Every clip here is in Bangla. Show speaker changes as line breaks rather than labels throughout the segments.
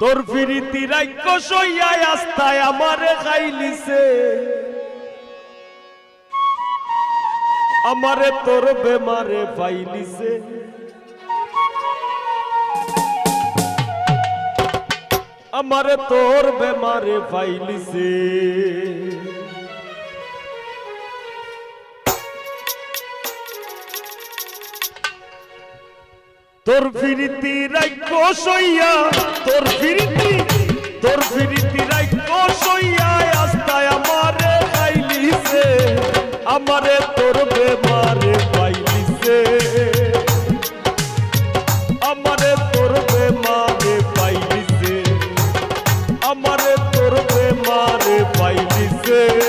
তোর ফিরিতি রাজ্য সইয়ায় আস্তায় আমারে খাইলিছে আমারে তোর বেমারে ফাইলিছে। আমারে তোর বেমারে পাইলিছে তোর ফিরিতি রাজ্য সইয়া তোর ফিরিতি তোর ফিরিতি রাজ্য সইয়া আস্তায় আমারে খাইলিছে আমারে তোর বেমারে পাইলিছে। আমারে তোর বেমারে পাইলিছে, আমারে তোর বেমারে পাইলিছে।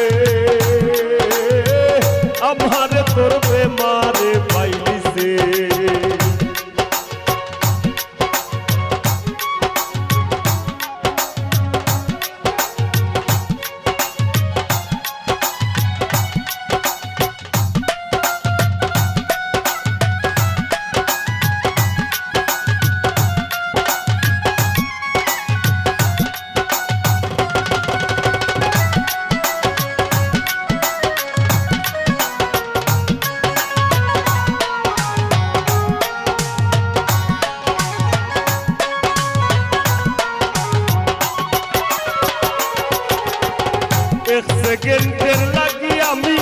এক সেকেন্ডের লাগি আমি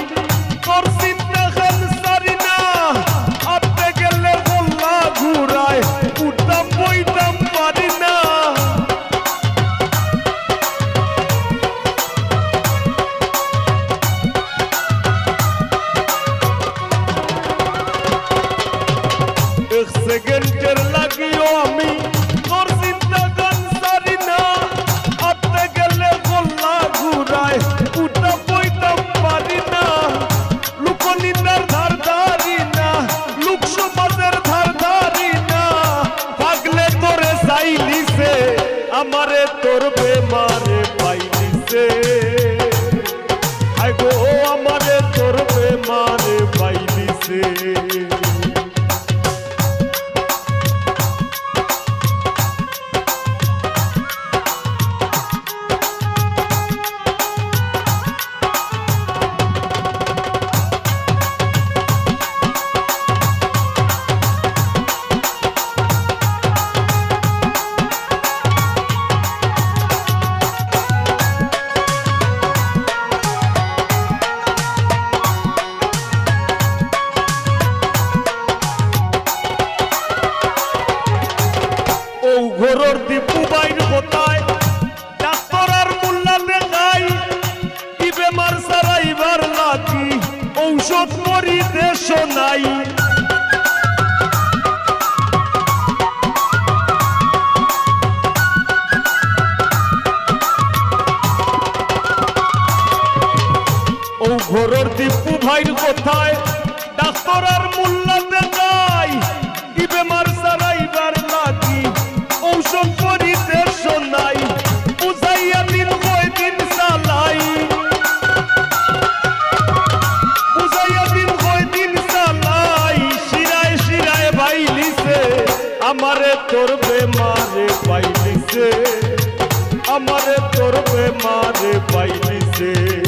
তোর চিন্তা খান সারি না আপনি গেলে বললা ঘুরায় উঠতাম বইতাম পারি না। এক সেকেন্ডের লাগিও আমি ঘোরর দীপু বাইর হতায় ডাক্তার আর সারাইবার লাগি ঔষধ দেশ নাই। ভাইর কোথায়? ডাক্তার আর মোল্লা আমারে তোর বেমারে পাইলিছে। আমারে তোর বেমারে পাইলিছে।